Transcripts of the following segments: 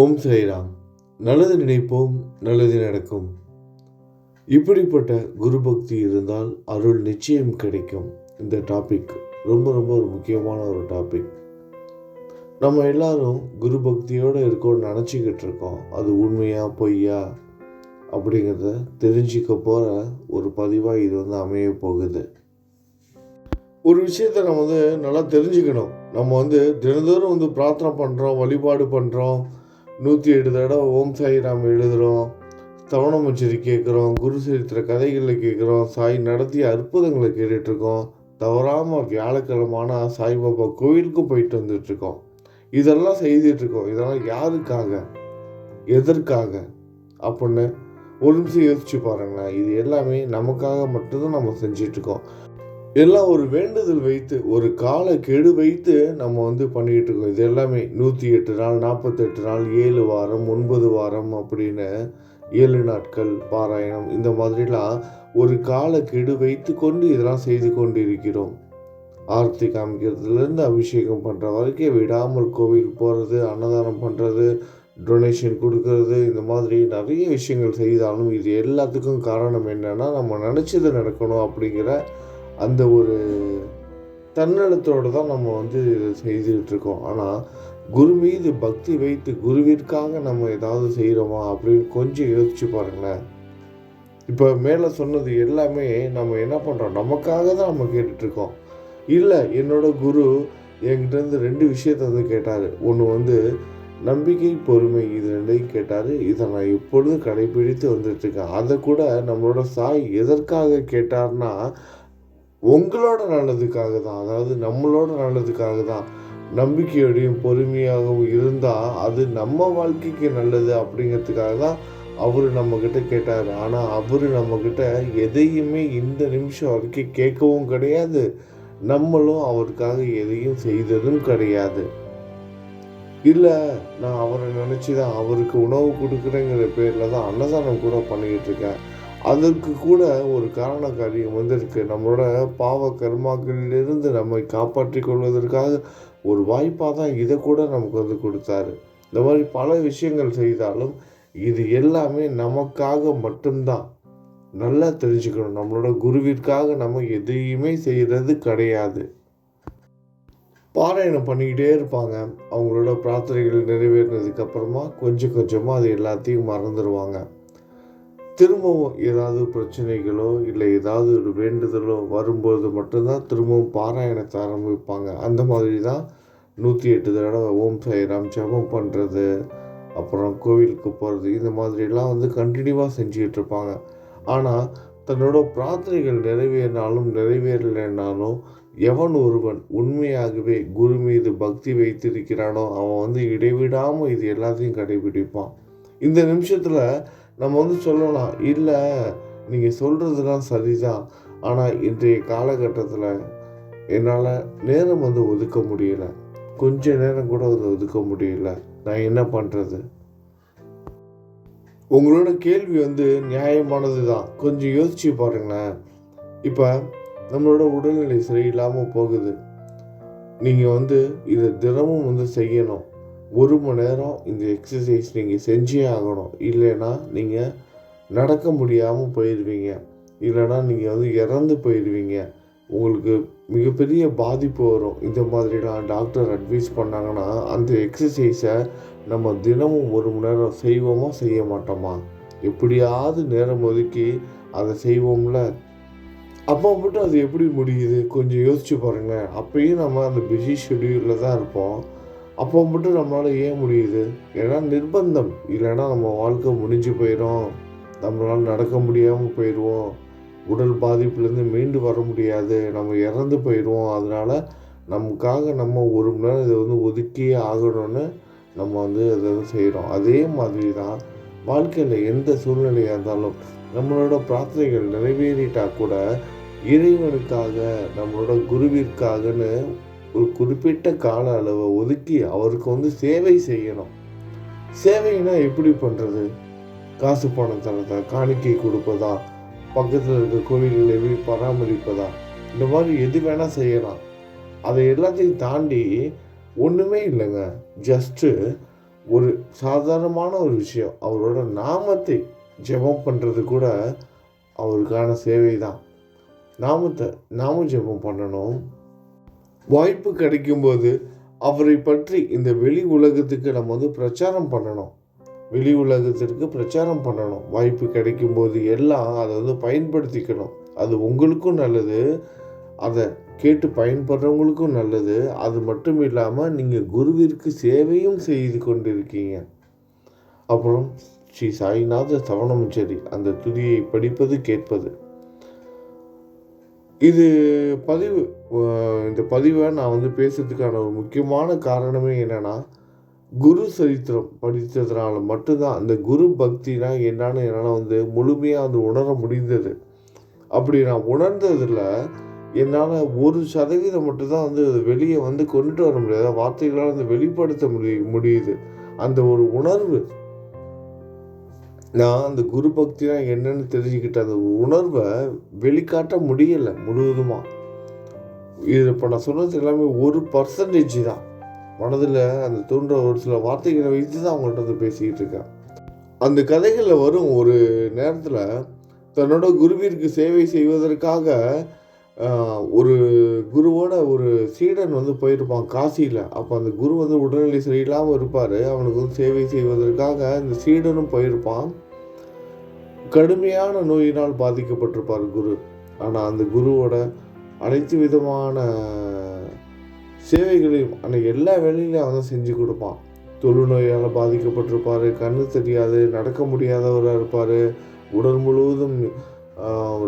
ஓம் ஸ்ரீராம். நல்லது நினைப்போம் நல்லது நடக்கும். இப்படிப்பட்ட குரு பக்தி இருந்தால் அருள் நிச்சயம் கிடைக்கும். இந்த டாபிக் ரொம்ப ரொம்ப ஒரு முக்கியமான ஒரு டாபிக் நம்ம எல்லாரும் குரு பக்தியோடு இருக்கோம்னு நினச்சிக்கிட்டு இருக்கோம். அது உண்மையா பொய்யா அப்படிங்கிறத தெரிஞ்சிக்க போகிற ஒரு பதிவாக இது வந்து அமைய போகுது. ஒரு விஷயத்தை நம்ம வந்து நல்லா தெரிஞ்சுக்கணும். நம்ம வந்து தினந்தோறும் வந்து பிரார்த்தனை பண்ணுறோம் வழிபாடு பண்ணுறோம் நூற்றி எட்டு தடவை ஓம் சாய் நாம் எழுதுகிறோம் தவணமுச்சரி கேட்குறோம் குரு சரித்திர கதைகளை கேட்குறோம் சாய் நடத்திய அற்புதங்களை கேட்டுட்ருக்கோம் தவறாமல் வியாழக்கிழமான சாய்பாபா கோவிலுக்கும் போயிட்டு வந்துட்டுருக்கோம் இதெல்லாம் செய்துட்ருக்கோம். இதெல்லாம் யாருக்காக? எதற்காக? அப்படின்னு ஒரு நிமிஷம் யோசிச்சு பாருங்களேன். இது எல்லாமே நமக்காக மட்டும்தான் நம்ம செஞ்சிட்ருக்கோம். எல்லாம் ஒரு வேண்டுதல் வைத்து ஒரு கால கெடு வைத்து நம்ம வந்து பண்ணிக்கிட்டு இருக்கோம். இது எல்லாமே நூற்றி எட்டு நாள் நாற்பத்தெட்டு நாள் ஏழு வாரம் ஒன்பது வாரம் அப்படின்னு ஏழு நாட்கள் பாராயணம் இந்த மாதிரிலாம் ஒரு கால கெடு வைத்து கொண்டு இதெல்லாம் செய்து கொண்டு இருக்கிறோம் ஆர்த்தி காமிக்கிறதுலேருந்து அபிஷேகம் பண்ணுற வரைக்கும் விடாமல் கோவில் போகிறது அன்னதானம் பண்ணுறது டொனேஷன் கொடுக்கறது இந்த மாதிரி நிறைய விஷயங்கள் செய்தாலும் இது எல்லாத்துக்கும் காரணம் என்னென்னா நம்ம நினச்சது நடக்கணும் அப்படிங்கிற அந்த ஒரு தன்னலத்தோடு தான் நம்ம வந்து இதை செய்துக்கிட்டு இருக்கோம் ஆனால் குரு மீது பக்தி வைத்து குருவிற்காக நம்ம ஏதாவது செய்கிறோமா அப்படின்னு கொஞ்சம் யோசிச்சு பாருங்களேன். இப்போ மேலே சொன்னது எல்லாமே நம்ம என்ன பண்ணுறோம் நமக்காக தான் நம்ம கேட்டுட்ருக்கோம் இல்லை என்னோட குரு என்கிட்டருந்து ரெண்டு விஷயத்த வந்து கேட்டார். ஒன்று வந்து நம்பிக்கை பொறுமை இது ரெண்டையும் கேட்டார். இதை நான் எப்பொழுதும் கடைபிடித்து வந்துட்டுருக்கேன். அதை கூட நம்மளோட சாய் எதற்காக கேட்டார்னா உங்களோட நல்லதுக்காக தான் அதாவது நம்மளோட நல்லதுக்காக தான் நம்பிக்கையோடையும் பொறுமையாகவும் இருந்தால் அது நம்ம வாழ்க்கைக்கு நல்லது அப்படிங்கிறதுக்காக தான் அவர் நம்மக்கிட்ட கேட்டார். ஆனால் அவர் நம்மக்கிட்ட எதையுமே இந்த நிமிஷம் வரைக்கும் கேட்கவும் கிடையாது. நம்மளும் அவருக்காக எதையும் செய்ததும் கிடையாது. இல்லை நான் அவரை நினச்சி தான் அவருக்கு உணவு கொடுக்குறேங்கிற பேரில் தான் அன்னதானம் கூட பண்ணிக்கிட்டு இருக்கேன். அதற்கு கூட ஒரு காரண காரியம் வந்திருக்கு. நம்மளோட பாவ கர்மாக்களிலிருந்து நம்மை காப்பாற்றி கொள்வதற்காக ஒரு வாய்ப்பாக தான் இதை கூட நமக்கு வந்து கொடுத்தாரு. இந்த மாதிரி பல விஷயங்கள் செய்தாலும் இது எல்லாமே நமக்காக மட்டும்தான். நல்லா தெரிஞ்சுக்கணும். நம்மளோட குருவிற்காக நம்ம எதையுமே செய்கிறது கிடையாது. பாராயணம் பண்ணிக்கிட்டே இருப்பாங்க. அவங்களோட பிரார்த்தனைகள் நிறைவேறினதுக்கப்புறமா கொஞ்சம் கொஞ்சமாக அது எல்லாத்தையும் மறந்துடுவாங்க திரும்பவும் ஏதாவது பிரச்சனைகளோ இல்லை ஏதாவது ஒரு வேண்டுதலோ வரும்போது மட்டும்தான் திரும்பவும் பாராயணத்தை ஆரம்பிப்பாங்க. அந்த மாதிரி தான் நூற்றி எட்டு தடவை ஓம் சாய்ராம் ஜபம் பண்ணுறது அப்புறம் கோவிலுக்கு போகிறது இந்த மாதிரிலாம் வந்து கண்டினியூவாக செஞ்சுக்கிட்டு இருப்பாங்க. ஆனால் தன்னோட பிரார்த்தனைகள் நிறைவேறினாலும் நிறைவேறலைனாலும் எவன் ஒருவன் உண்மையாகவே குரு மீது பக்தி வைத்திருக்கிறானோ அவன் வந்து இடைவிடாமல் இது எல்லாத்தையும் கடைபிடிப்பான். இந்த நிமிஷத்தில் நம்ம வந்து சொல்லலாம் இல்லை நீங்கள் சொல்கிறதுலாம் சரிதான். ஆனால் இன்றைய காலகட்டத்தில் என்னால் நேரம் வந்து ஒதுக்க முடியல. கொஞ்ச நேரம் கூட வந்து ஒதுக்க முடியல. நான் என்ன பண்ணுறது உங்களோட கேள்வி வந்து நியாயமானது தான். கொஞ்சம் யோசிச்சு பாருங்களேன். இப்போ நம்மளோட உடல்நிலை சரியில்லாமல் போகுது. நீங்கள் வந்து இதை தினமும் வந்து செய்யணும். ஒரு மணி நேரம் இந்த எக்ஸசைஸ் நீங்கள் செஞ்சே ஆகணும். இல்லைன்னா நீங்கள் நடக்க முடியாமல் போயிடுவீங்க இல்லைன்னா நீங்கள் வந்து இறந்து போயிடுவீங்க உங்களுக்கு மிகப்பெரிய பாதிப்பு வரும். இந்த மாதிரிலாம் டாக்டர் அட்வைஸ் பண்ணாங்கன்னா அந்த எக்ஸசைஸை நம்ம தினமும் ஒரு மணி நேரம் செய்வோமா செய்ய மாட்டோமா? எப்படியாவது நேரம் ஒதுக்கி அதை செய்வோம்ல. அப்போ மட்டும் அது எப்படி முடியுது? கொஞ்சம் யோசிச்சு பாருங்களேன் அப்பயும் நம்ம அந்த பிஸி ஷெடியூலில் தான் இருப்போம். அப்போ மட்டும் நம்மளால் ஏன் முடியுது? ஏன்னா நிர்பந்தம். இல்லைன்னா நம்ம வாழ்க்கை முடிஞ்சு போயிடும் நம்மளால் நடக்க முடியாமல் போயிடுவோம் உடல் பாதிப்புலேருந்து மீண்டு வர முடியாது. நம்ம இறந்து போயிடுவோம் அதனால் நமக்காக நம்ம ஒரு மணி நேரம் இதை வந்து ஒதுக்கியே ஆகணும்னு நம்ம வந்து அதை வந்து செய்கிறோம் அதே மாதிரி தான் வாழ்க்கையில் எந்த சூழ்நிலையாக இருந்தாலும் நம்மளோட பிரார்த்தனைகள் நிறைவேறிட்டால் கூட இறைவனுக்காக நம்மளோட குருவிற்காகன்னு ஒரு குறிப்பிட்ட கால அளவை ஒதுக்கி அவருக்கு வந்து சேவை செய்யணும். சேவைனா எப்படி பண்ணுறது காசு பணம் தரதா? காணிக்கை கொடுப்பதா? பக்கத்தில் இருக்க கோவில்களை பராமரிப்பதா? இந்த மாதிரி எது வேணால் செய்யலாம். அதை எல்லாத்தையும் தாண்டி ஒன்றுமே இல்லைங்க. ஜஸ்ட்டு ஒரு சாதாரணமான ஒரு விஷயம். அவரோட நாமத்தை ஜெபம் பண்ணுறது கூட அவருக்கான சேவை தான் நாமத்தை நாமும் ஜெபம் பண்ணணும். வாய்ப்பு கிடைக்கும்போது அவரை பற்றி இந்த வெளி உலகத்துக்கு நம்ம வந்து பிரச்சாரம் பண்ணணும். வெளி உலகத்திற்கு பிரச்சாரம் பண்ணணும். வாய்ப்பு கிடைக்கும்போது எல்லாம் அதை வந்து பயன்படுத்திக்கணும். அது உங்களுக்கும் நல்லது. அதை கேட்டு பயன்படுறவங்களுக்கும் நல்லது. அது மட்டும் இல்லாமல் நீங்கள் குருவிற்கு சேவையும் செய்து கொண்டிருக்கீங்க. அப்புறம் ஸ்ரீ சாய்நாத சவணமச்சரி அந்த துதியை படிப்பது கேட்பது. இது பதிவு இந்த பதிவை நான் வந்து பேசுறதுக்கான ஒரு முக்கியமான காரணமே என்னென்னா குரு சரித்திரம் படித்ததுனால மட்டும்தான் அந்த குரு பக்தினா என்னன்னு என்னால் வந்து முழுமையாக வந்து உணர முடிந்தது. அப்படி நான் உணர்ந்ததில் என்னால் ஒரு சதவீதம் மட்டும்தான் வந்து அது வெளியே வந்து கொண்டுட்டு வர முடியாது. வார்த்தைகளால் வந்து வெளிப்படுத்த முடிய முடியுது. அந்த ஒரு உணர்வு நான் அந்த குரு பக்தினா என்னன்னு தெரிஞ்சுக்கிட்ட அந்த உணர்வை வெளிக்காட்ட முடியலை முழுவதுமாக இது இப்போ நான் சொன்னது எல்லாமே ஒரு பர்சன்டேஜ் தான். மனதில் அந்த தோன்ற ஒரு சில வார்த்தைகளை வைத்து தான் அவங்கள்ட்ட வந்து பேசிக்கிட்டு இருக்கேன். அந்த கதைகளில் வரும் ஒரு நேரத்தில் தன்னோட குருவிற்கு சேவை செய்வதற்காக ஒரு குருவோட ஒரு சீடன் வந்து போயிருப்பான் காசியில். அப்போ அந்த குரு வந்து உடல்நிலை சரியில்லாமல் இருப்பார். அவனுக்கு வந்து சேவை செய்வதற்காக இந்த சீடனும் போயிருப்பான். கடுமையான நோயினால் பாதிக்கப்பட்டிருப்பார் குரு. ஆனால் அந்த குருவோட அனைத்து விதமான சேவைகளையும் அன்னைக்கு எல்லா வேலையிலையும் அவன் செஞ்சு கொடுப்பான். தொழுநோயால் பாதிக்கப்பட்டிருப்பார். கண்ணு தெரியாது நடக்க முடியாதவராக இருப்பார். உடல் முழுவதும்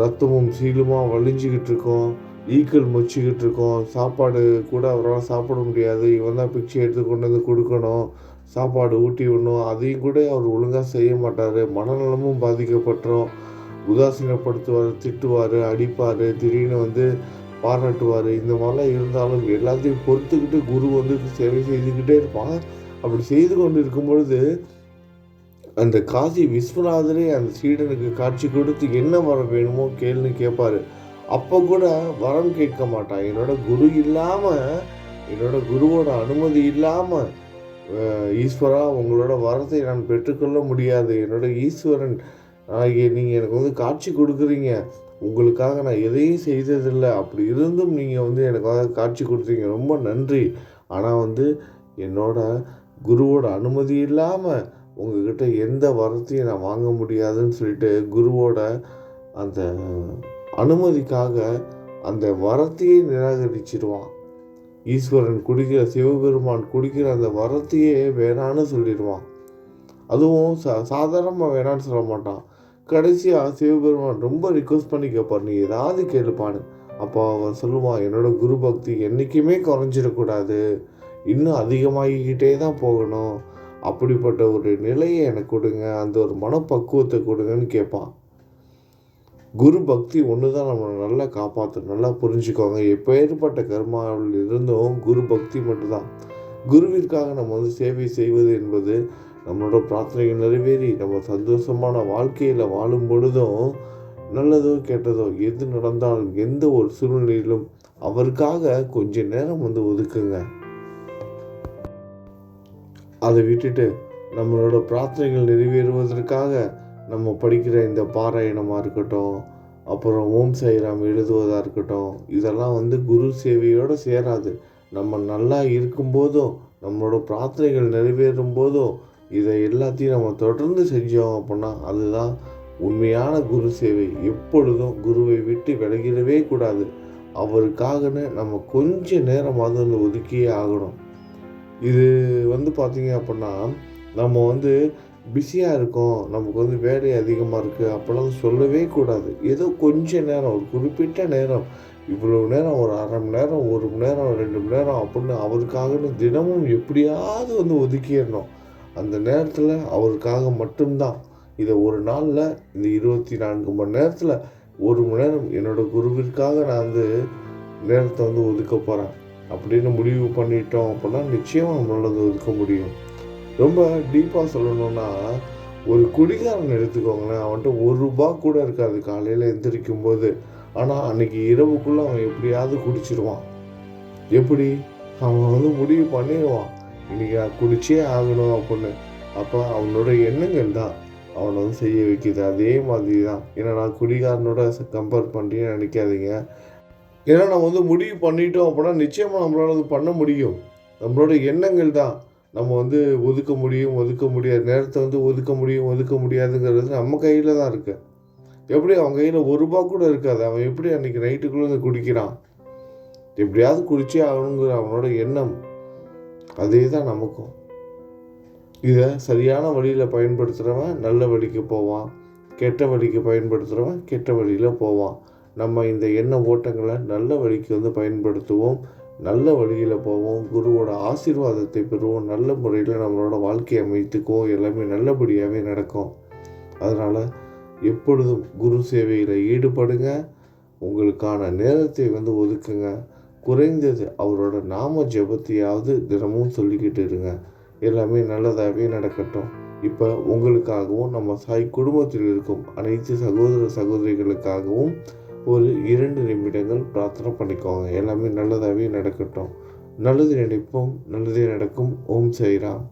ரத்தமும் சீலுமாக வலிஞ்சிக்கிட்டு இருக்கோம் ஈக்கள் மொச்சிக்கிட்டு இருக்கோம் சாப்பாடு கூட அவரால் சாப்பிட முடியாது. இவன் தான் பிச்சை எடுத்து கொண்டு வந்து கொடுக்கணும். சாப்பாடு ஊட்டி விடணும். அதையும் கூட அவர் ஒழுங்காக செய்ய மாட்டார். மனநலமும் பாதிக்கப்பட்டுரும். உதாசீனப்படுத்துவார் திட்டுவார் அடிப்பார் திடீர்னு வந்து பாராட்டுவார். இந்த மாதிரிலாம் இருந்தாலும் எல்லாத்தையும் பொறுத்துக்கிட்டு குரு வந்து சேவை செய்துக்கிட்டே இருப்பான். அப்படி செய்து கொண்டு இருக்கும் பொழுது அந்த காசி விஸ்வநாதரே அந்த சீடனுக்கு காட்சி கொடுத்து என்ன வரம் வேணுமோ கேளுன்னு கேட்பாரு அப்போ கூட வரம் கேட்க மாட்டான் என்னோட குரு இல்லாமல் என்னோட குருவோட அனுமதி இல்லாமல் ஈஸ்வரா உங்களோட வரத்தை நான் பெற்றுக்கொள்ள முடியாது. என்னோட ஈஸ்வரன் ஆகிய நீங்கள் எனக்கு வந்து காட்சி கொடுக்குறீங்க. உங்களுக்காக நான் எதையும் செய்ததில்லை. அப்படி இருந்தும் நீங்கள் வந்து எனக்காக காட்சி கொடுத்தீங்க. ரொம்ப நன்றி. ஆனால் வந்து என்னோட குருவோட அனுமதி இல்லாமல் உங்ககிட்ட எந்த வரத்தையும் நான் வாங்க முடியாதுன்னு சொல்லிட்டு குருவோட அந்த அனுமதிக்காக அந்த வரத்தையே நிராகரிச்சிடுவான் ஈஸ்வரன் குடிக்கிற சிவபெருமான் குடிக்கிற அந்த வரத்தையே வேணான்னு சொல்லிடுவான் அதுவும் சா சாதாரணமாக வேணான்னு சொல்ல மாட்டான். கடைசியாக சிவபெருமான் ரொம்ப ரிக்வஸ்ட் பண்ணி கேட்பார் நீ ஏதாவது கேளுப்பான்னு. அப்போ அவன் சொல்லுவான் என்னோட குரு பக்தி என்றைக்குமே குறைஞ்சிடக்கூடாது. இன்னும் அதிகமாகிக்கிட்டே தான் போகணும். அப்படிப்பட்ட ஒரு நிலையை எனக்கு கொடுங்க அந்த ஒரு மனப்பக்குவத்தை கொடுங்கன்னு கேட்பான். குரு பக்தி ஒன்று தான் நம்மளை நல்லா காப்பாற்றும் நல்லா புரிஞ்சுக்கோங்க எப்பேற்பட்ட கர்மாவில் இருந்தும் குரு பக்தி மட்டும்தான். குருவிற்காக நம்ம வந்து சேவை செய்வது என்பது நம்மளோட பிரார்த்தனைகள் நிறைவேறி நம்ம சந்தோஷமான வாழ்க்கையில் வாழும் பொழுதும் நல்லதோ கெட்டதோ எது நடந்தாலும் எந்த ஒரு சூழ்நிலையிலும் அவருக்காக கொஞ்ச நேரம் வந்து ஒதுக்குங்க. அதை விட்டுட்டு நம்மளோட பிரார்த்தனைகள் நிறைவேறுவதற்காக நம்ம படிக்கிற இந்த பாராயணமாக இருக்கட்டும் அப்புறம் ஓம் சாய்ராம் எழுதுவதாக இருக்கட்டும் இதெல்லாம் வந்து குரு சேவையோடு சேராது. நம்ம நல்லா இருக்கும்போதும் நம்மளோட பிரார்த்தனைகள் நிறைவேறும் போதும் இதை எல்லாத்தையும் நம்ம தொடர்ந்து செஞ்சோம் அப்படின்னா அதுதான் உண்மையான குரு சேவை. எப்பொழுதும் குருவை விட்டு விலகிடவே கூடாது. அவருக்காகன்னு நம்ம கொஞ்ச நேரமாவது வந்து ஒதுக்கியே ஆகணும். இது வந்து பார்த்தீங்க அப்படின்னா நம்ம வந்து பிஸியாக இருக்கோம் நமக்கு வந்து வேலை அதிகமாக இருக்குது அப்போல்லாம் சொல்லவே கூடாது. ஏதோ கொஞ்ச நேரம் ஒரு குறிப்பிட்ட நேரம் இவ்வளோ நேரம் ஒரு அரை மணி நேரம் ஒரு மணி நேரம் ரெண்டு மணி நேரம் அப்படின்னு அவருக்காகன்னு தினமும் எப்படியாவது வந்து ஒதுக்கிடணும். அந்த நேரத்தில் அவருக்காக மட்டும்தான். இதை ஒரு நாளில் இந்த இருபத்தி நான்கு மணி நேரத்தில் ஒரு மணி நேரம் என்னோட குருவிற்காக நான் வந்து நேரத்தை வந்து ஒதுக்க போகிறேன் அப்படின்னு முடிவு பண்ணிட்டோம் அப்படின்னா நிச்சயம் நம்மளால இருக்க ஒதுக்க முடியும். ரொம்ப டீப்பாக சொல்லணும்னா ஒரு குடிகாரன் எடுத்துக்கோங்களேன் அவன்கிட்ட ஒரு ரூபா கூட இருக்காது. காலையில் எந்திரிக்கும் போது ஆனால் அன்னைக்கு இரவுக்குள்ளே அவன் எப்படியாவது குடிச்சிருவான். எப்படி? அவன் வந்து முடிவு பண்ணிடுவான். இன்னைக்கு நான் குடிச்சே ஆகணும் அப்படின்னு. அப்போ அவனோட எண்ணங்கள் தான். அவனை வந்து செய்ய வைக்கிது. அதே மாதிரி தான். ஏன்னா நான் குடிகாரனோட கம்பேர் பண்ணுறேன்னு நினைக்காதீங்க. ஏன்னா நம்ம வந்து முடிவு பண்ணிட்டோம் அப்படின்னா நிச்சயமாக நம்மளால அது பண்ண முடியும். நம்மளோட எண்ணங்கள் தான். நம்ம வந்து ஒதுக்க முடியும் ஒதுக்க முடியாது. நேரத்தை வந்து ஒதுக்க முடியும் ஒதுக்க முடியாதுங்கிறது நம்ம கையில் தான் இருக்குது எப்படி அவன் கையில் ஒரு ரூபா கூட இருக்காது. அவன் எப்படி அன்னைக்கு நைட்டுக்குள்ளே வந்து குடிக்கிறான்? எப்படியாவது குடிச்சே ஆகணுங்கிற அவனோட எண்ணம் அதே தான் நமக்கும். இதை சரியான வழியில் பயன்படுத்துகிறவன் நல்ல வழிக்கு போவான். கெட்ட வழிக்கு பயன்படுத்துகிறவன் கெட்ட வழியில் போவான். நம்ம இந்த எண்ண ஓட்டங்களை நல்ல வழிக்கு வந்து பயன்படுத்துவோம். நல்ல வழியில் போவோம். குருவோட ஆசீர்வாதத்தை பெறுவோம். நல்ல முறையில் நம்மளோட வாழ்க்கையை அமைத்துக்குவோம். எல்லாமே நல்லபடியாகவே நடக்கும். அதனால் எப்பொழுதும் குரு சேவையில் ஈடுபடுங்க. உங்களுக்கான நேரத்தை வந்து ஒதுக்குங்க. குறைந்தது அவரோட நாம ஜெபத்தையாவது தினமும் சொல்லிக்கிட்டு இருங்க. எல்லாமே நல்லதாகவே நடக்கட்டும். இப்போ உங்களுக்காகவும் நம்ம சாய் குடும்பத்தில் இருக்கும் அனைத்து சகோதர சகோதரிகளுக்காகவும் ஒரு இரண்டு நிமிடங்கள் பிரார்த்தனை பண்ணிக்கோங்க. எல்லாமே நல்லதாகவே நடக்கட்டும். நல்லது நினைப்போம் நல்லதே நடக்கும். ஓம் சைராம்